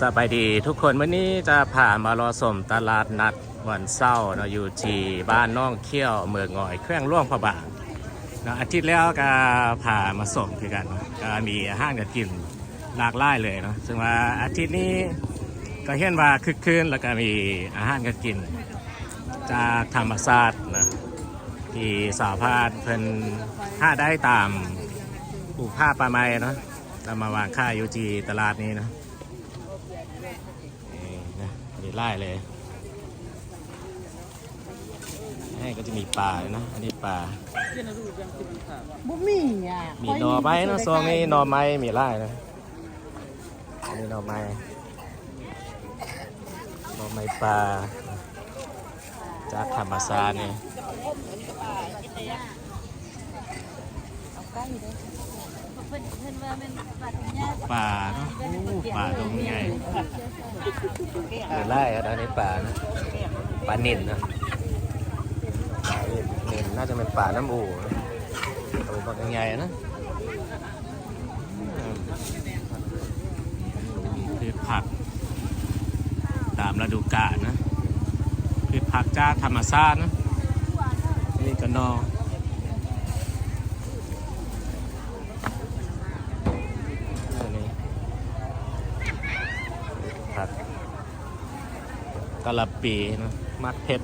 สบายดีทุกคนวันนี้จะพามารอสมตลาดนัดวันเศร้าเนาะอยู่ที่บ้านน้องเขี้ยวเมืองงอยเครื่องร่วงพระบางเนาะอาทิตย์แล้วก็พามาส่งคือกันเนาะก็มีอาห้างกินหลากหลายเลยเนาะซึ่งว่าอาทิตย์นี้ก็เห็นว่าคึกคืนแล้วก็มีอาหารก็กิน จากธรรมศาสตร์นะที่สาวพาดเพิ่นห้าได้ตามปลูกผ้าปลาไม้เนาะแล้วมาวางค่ายอยู่ที่ตลาด นี่นะมี ไล่เลยนี่ก็จะมีปลาด้วยนะ อันนี้ปลาบุมีอะมีหน่อไม้เนอะซองนี้หน่อไม้มีไล่นะอันนี้หน่อไม้หน่อไม้ปลาจากธรรมศาสตร์นี่ เพิ่นเพิ่นว่ามันปัดยากปลาเนาะอู้ปลาตรงใหญ่มีไล่อันนี้ปลานะปลาเน่นนะปลาเน่นน่าจะเป็นปลาน้ำอูนะตัวบางใหญ่นะอืมพืชผัก ตามฤดูกาลนะพืชผักจากธรรมชาตินะนี่ก็นออันนี้ผัก กะหล่ำปีนะมักเผ็ด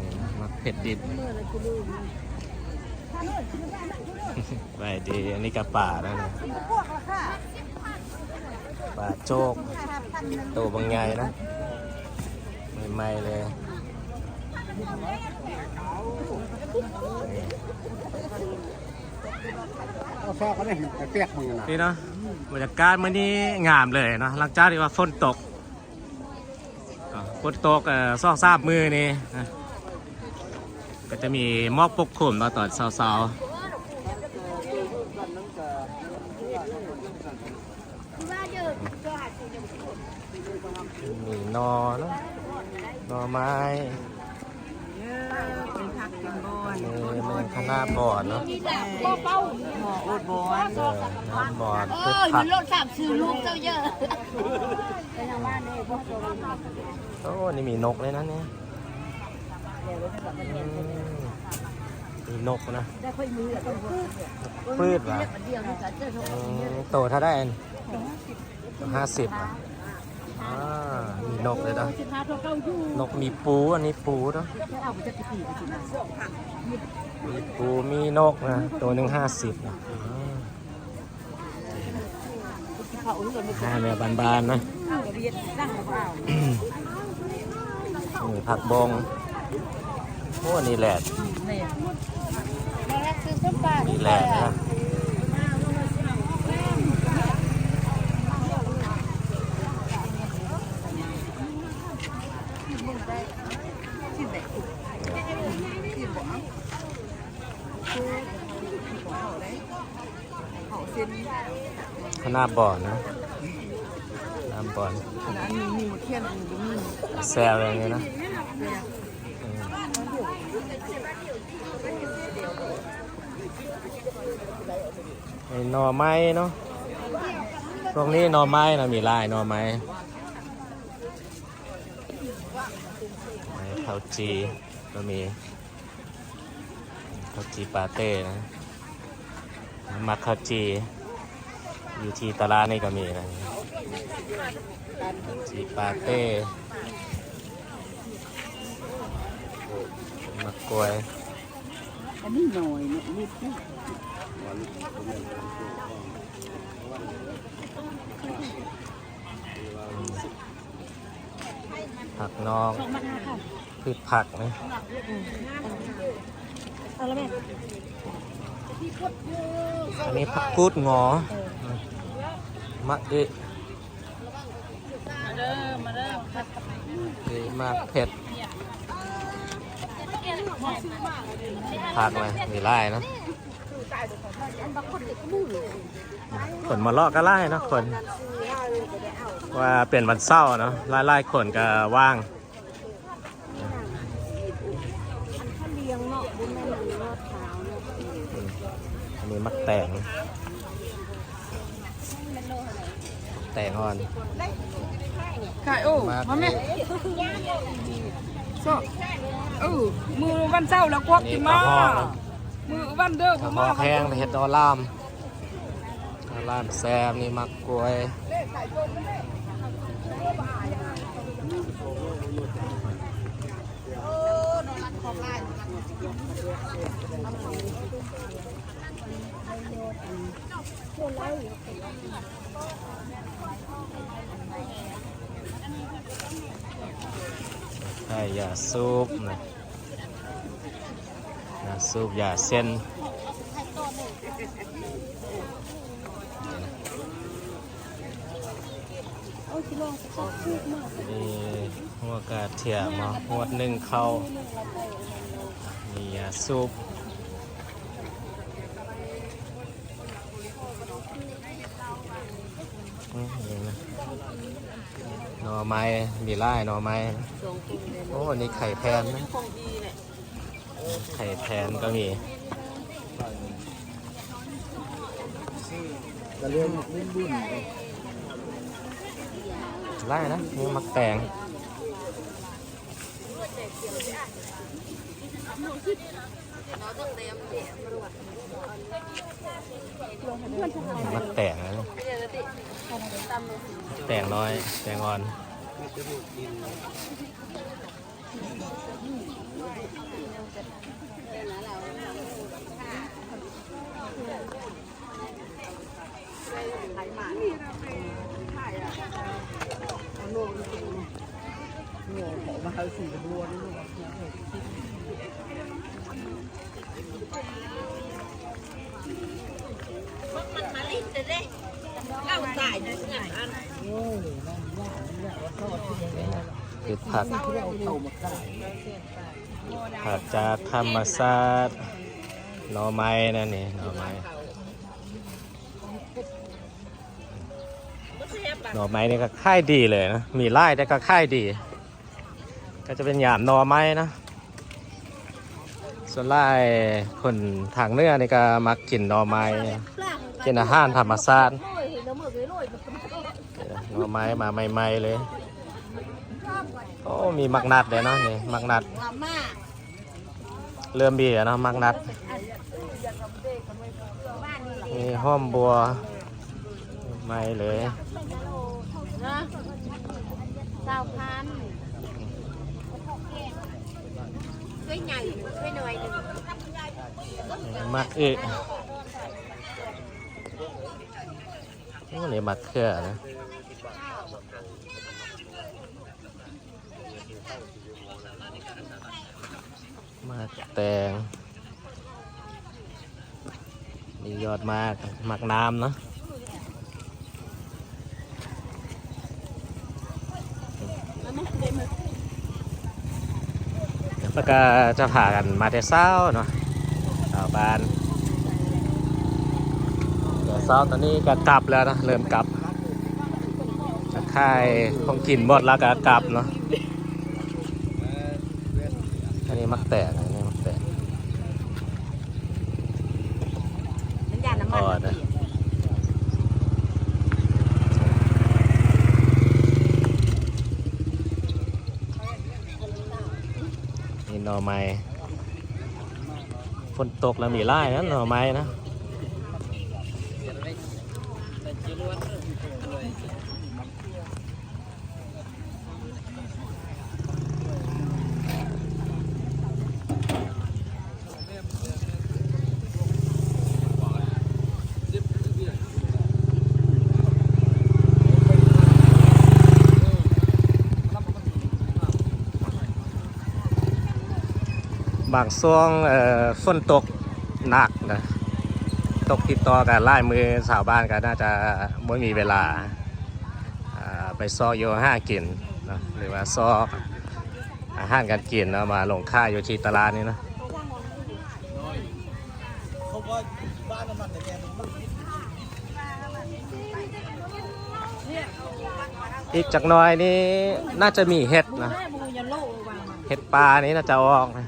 นี่นะมักเผ็ดดิบไปดีอันนี้กับป่านะเนี่ยป่าโจกตัวบางใหญ่นะใหม่ๆเลย ก็ซอกก็ได้แต่เปียกมือนะนี่เนาะบรรยากาศมื้อนี้งามเลยเนาะหลังจากที่ว่าฝนตกอ่าฝนตกเอ่อซอกซาบมือนี่นะก็จะมีหมอกปกคลุมเนาะตอนเช้าๆ มีนอเนาะหนอไม้ เป็นบอนมีแมงคณะบอดเนาะหมออดบอนเออน้ำบอดเอพืชอผัมักนรถสามซื้อลูกเจ้าเยอะโอ้นี่มีนกเลยนะเนี่ยอืมมีนกนะพืชว่ะเดียวนะจ๊ะเจ้าโทรอืมโตเท่าได้อันห้าสิบอะ อ่ามีนกเลยนะสิบห้าโทรเก้าอยู่นกมีปูอันนี้ปูเนาะไม่เอาไปจะกี่ปีไปสินะมีปูมีนกนะตัวหนึ่งห้าสิบนะอ่าเขาอุ้ยเลยไม่ห้าแม่บานๆนะเอาเรียนนั่งหรือเปล่านี่ผักบงโอ้นี่แหละเนี่ยมาแรกซื้อส้มปลานี่แหละนะ ขนาดบ่อนะน้ำบ่อนแซวอย่างเงี้นะไอ้หน่อไม้เนาะพวกนี้หน่อไม้นะมีลายหน่อไม้ไม้ข้าวจีก็มี ข้าวจีปาเต้นะมักข้าวจี อยู่ที่ตลาดนี่ก็มีนะจีปาเต้มะกรวยอันนี้หน่อยเนี่ยนิดนึงผักนอกพืชผักนะ เอาแล้วแม่อันนี้ผักกูดงอมะเอะมาเด้อมาเด้อเอะมากเผ็ดผักเลยมีไล่เนาะคนมาเลาะก็ไล่เนาะคน ว่าเป็นวันเศร้าเนาะไล่ๆคนก็ว่าง ข้าวเหนียว ยังเนาะบุ้แม่นรอดขาวเนาะ อืมอันนี้ มักแตงแตงอ่อนขายโอ้มากมาแม่โซ่เออมือวันเช้าแล้วกวักนี่กินกระมาห้อเนาะมือวันเด้อกระบ่ห้อมาแพงเห็ดดอลลามดอลลามแซมนี่มักกล้วย ใช่ยาสูบนะยาสูบยาเส้นนี่หัวกระเทียมมาหัวหนึ่งเข้านี่ยาสูบอืมนี่นะ หน่อไม้มีไล่หน่อไม้โอ้อันนี้ไข่แพนนะไข่แพนก็มีก็เรื่องรุ่นรุ่นไล่นะนี่มักแตง มักแต่งนะแต่งน้อย แต่งอ่อนโง่ของมาเอาสีบัวนี่ลูกคือผักที่เราเข้ามาขายผักจากธรรมศาสตร์หน่อไม้นั่นนี่หน่อไม้หน่อไม้นี่ก็ค่ายดีเลยนะ มีไล่แต่ก็ค่ายดี ก็จะเป็นหยามหน่อไม้นะ ส่วนไล่คนทางเนื้อนี่ก็มักกินหน่อไม้กินอาหารธรรมชาติหน่อไม้มาใหม่ๆเลยโอ้มีมักนัดเลยเนาะนี่มักนัดเริ่มเบียเนาะมักนัดมีห้อมบัวไม่เลยนะสาพัน เคยใหญ่เคยหน่อยหนึ่งมักเอึโอ้นี่มันมักเขือนะมักแตงมียอดมาก มักน้ำเนาะ แล้วก็จะพากันมาแต่เช้าเนาะชาวบ้านเดี๋ยวเช้าตอนนี้ก็กลับแล้วนะเริ่มกลับจะค่ายคงกินหมดแล้วก็กลับเนาะอันนี้มักแตกอันนี้มักแตกน้ำยาน้ำมันอ่อนนะ หน่อไม้ฝนตกแล้วมีไล่นะหน่อไม้นะ บางช่วงเอ่อฝนตกหนักนะตกติดต่อกันไล่มือชาวบ้านก็น่าจะไม่มีเวลาไปซอโยห้ากินนะหรือว่าซออาหารการกินเนาะมาลงค่ายอยู่ที่ตลาดนี่นะอีกจักน้อยนี่น่าจะมีเห็ดนะ เห็ดปลานี่น่าจะออกนะ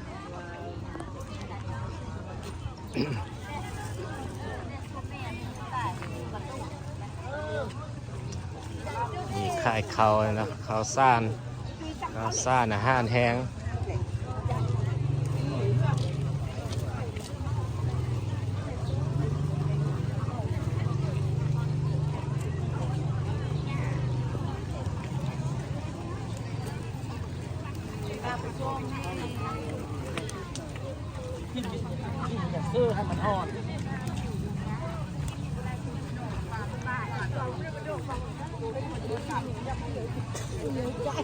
มีขายเขานะเข้าซ่านเข้าซ่านอาหารแห้ง Mình chạy.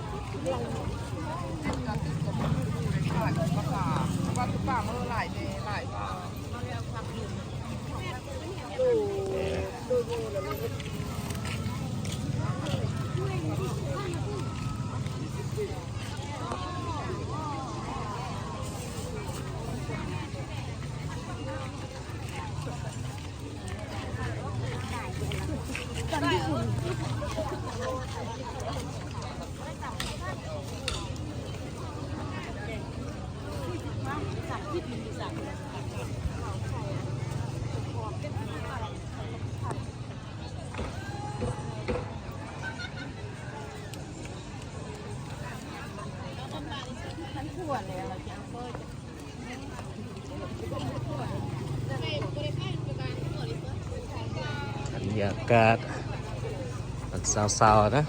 กาศแบบเศร้าๆนะ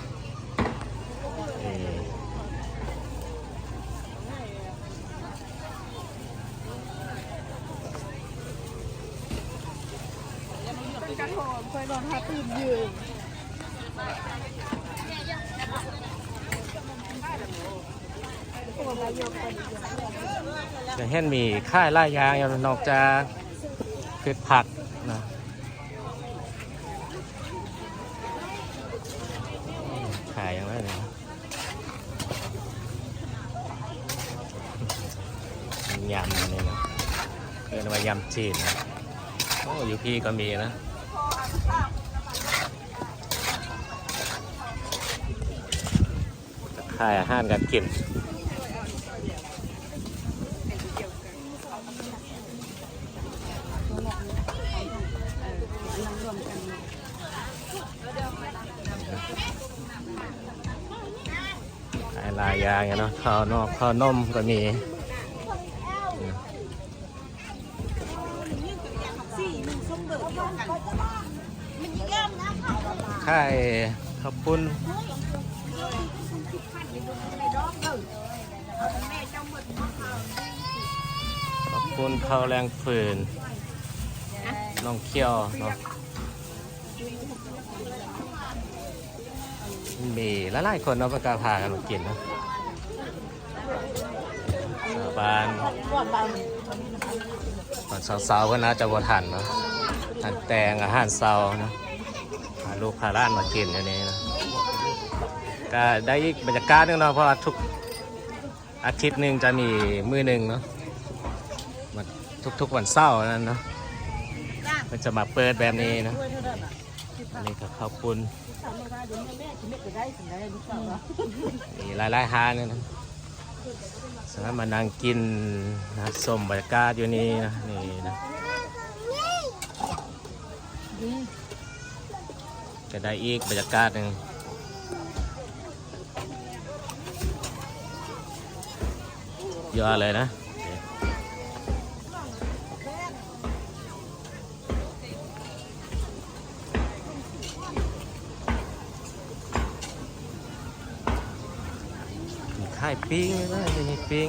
กระหอมเคยนอนทับตื่นยืนจะเห็นมีค่ายล่ายางอย่างนอกจากพืชผักนะขายอย่างไรเนี่ยยำอันนี่นะเรีนะโอ้อยู่พี่ก็มีนะขายอาหารการกินขายหลายอย่างเนาะข้าวนอกข้าวนมก็มี ขายข้าวปุ้นข้าวปุ้นข้าวแรงฝืนน้องเคี่ยวเนาะมีหลายๆคนเนาะประกาพากันมากินนะชาวบ้านตอนสาร์ๆก็น่าจะบ่ทันเนาะทานแตงอาหารเสาร์เนาะ ลูกพาหล้านมากินอย่างนี้นะก็ได้อีกบรรยากาศหนึงเนาะเพราะว่าทุกอาทิตย์หนึ่งจะมีมือหนึ่งเนาะมาทุกๆวันเสาร์นั่นเนาะมันจะมาเปิดแบบนี้นะนนอะอันนี้ก็ข้าวปุ้นสามโลได้เดี๋ยวแม่กินไม่ได้ถึงได้ลูกสาวอะมีหลายๆฮานเนี่ยนะสามารถมานั่งกินนะชมบรรยากาศอยู่นี่นะนี่นะ จะได้อีกบรรยากาศหนึ่งยอดเลยนะมีค่ายปิ้งด้วยนะมีปิ้ง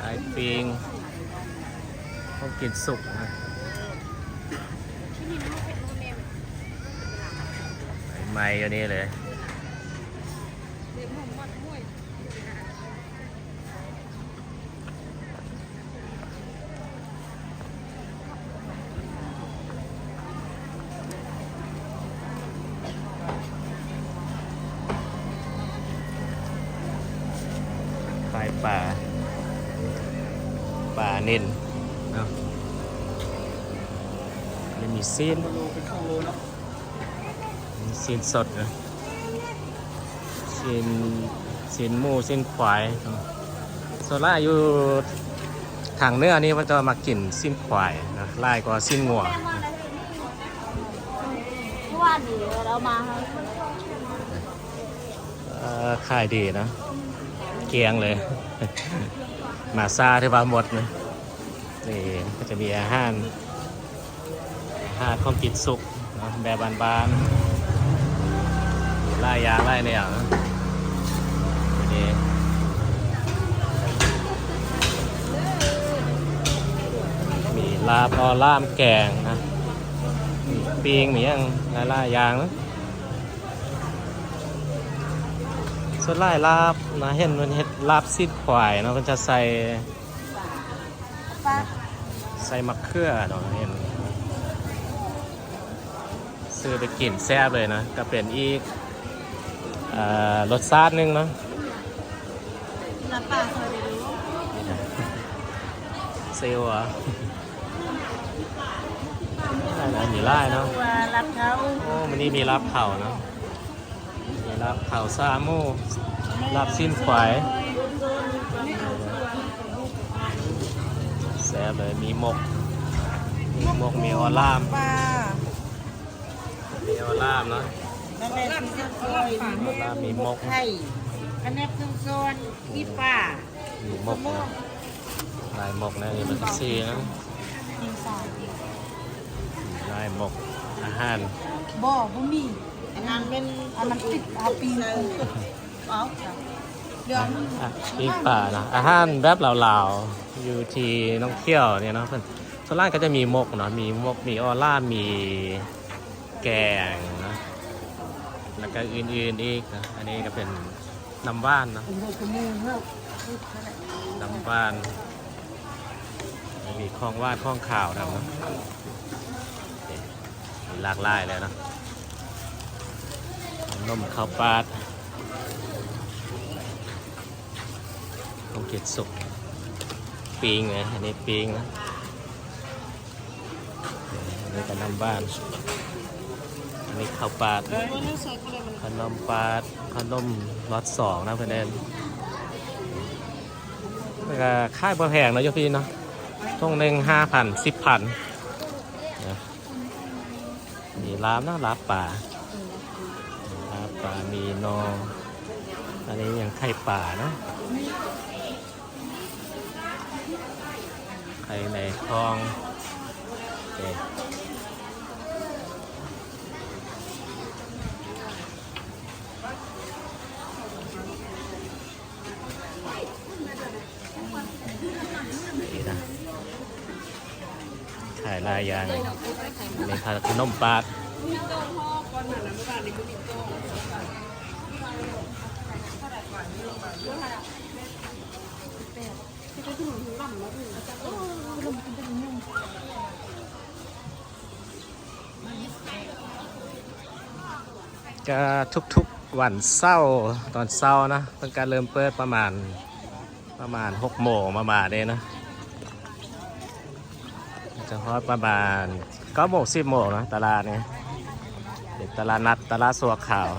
ค่ายปิ้ง กินสุกนะใหม่ๆอย่นี้เลยค่ายป่า ป่านินเนาะไมีเป็นครึ่งโลเนาะมีซีนสดนะซีนซีนหมูซีนควายเนาะโซล่าอยู่ทางเนื้อนี่มันจะมากินสิ้นควายนะไล่ก็สิ้นงัวว่านนี้เรามาขายดีนะ เกียงเลย มาซาที่ว่าหมดนะนี่ก็จะมีอาหาร อาหารของกินสุกนะแบบบานๆไล่ยางไล่เนี่ยดีมีลาบอล่ามแกงนะมีปีงมีอย่างลายๆอย่างนะส่วนหลายลาบนะเห็นมันเห็ดลาบซีดควายเนาะมันจะใส่ ใส่มะเขือเนาะเห็น ซื้อไปกินแซ่บเลยนะ ก็เป็นอีกเอ่อรสชาติหนึงเนาะน้ำปลาเคยรู้เซลล์เหรอะอะไรมีไล่เนาะตัวรับเขาโอ้มันนี่มีลาบเผาเนาะมีลาบเผาซาหมูลาบสิ้นควายแซ่บเลยมีหมก มีหมกมีออลามปลามีออ ลามเนาะนั่นแหละที่จะคอยออลามมีหมกไข่อันนี้คือโซนอีปลามีหมกนะลายหมกนะนี่มันก็ซีนะลายหมกอาหารบ่บ่มีอันนั้นเป็นอันนั้นติดเอาปีนเอาเดี๋ยวอะปีกป่านะอาหารแบบเหล่าๆอยู่ที่น้องเที่ยวเนี่ยเนาะเพิ่นส่วนล่างก็จะมีหมกเนาะมีหมกมีออล่ามมี แกงนะแล้วก็อื่นๆอีกนะอันนี้ก็เป็นน้ำว่านเนาะผมบอกขโมยเฮ้ยน้ำว่านมีข้องว่านข้องข่าวนะเนาะมีหลากหลายเลยเนาะนมข้าวปาดข้าวเกล็ดสุกปิงไงอันนี้ปิงนะอันนี้ก็น้ำบ้านีข้าวปาดขนมปาดขนมรสสองนะเพื่อนเอนแล้วก็ค่ายบ่แพงเนาะยพี่เนาะช่วงหนึ่งห้าพันสิบพันมีลาบนะลาบป่าลาบป่ามีนออันนี้ยังไข่ป่าเนาะไข่ในคลองโอเคายลายยางนี่ขนมปาดก็ทุกๆวันเศร้าร์ตอนเศร้าร์นะต้องการเริ่มเปิดประมาณประมาณหกโมงประมาณนี้นะ จะฮอดประมาณก็โมงสิบโมงนะตลาดนี้เป็นตลาดนัดตลาดสัวขาว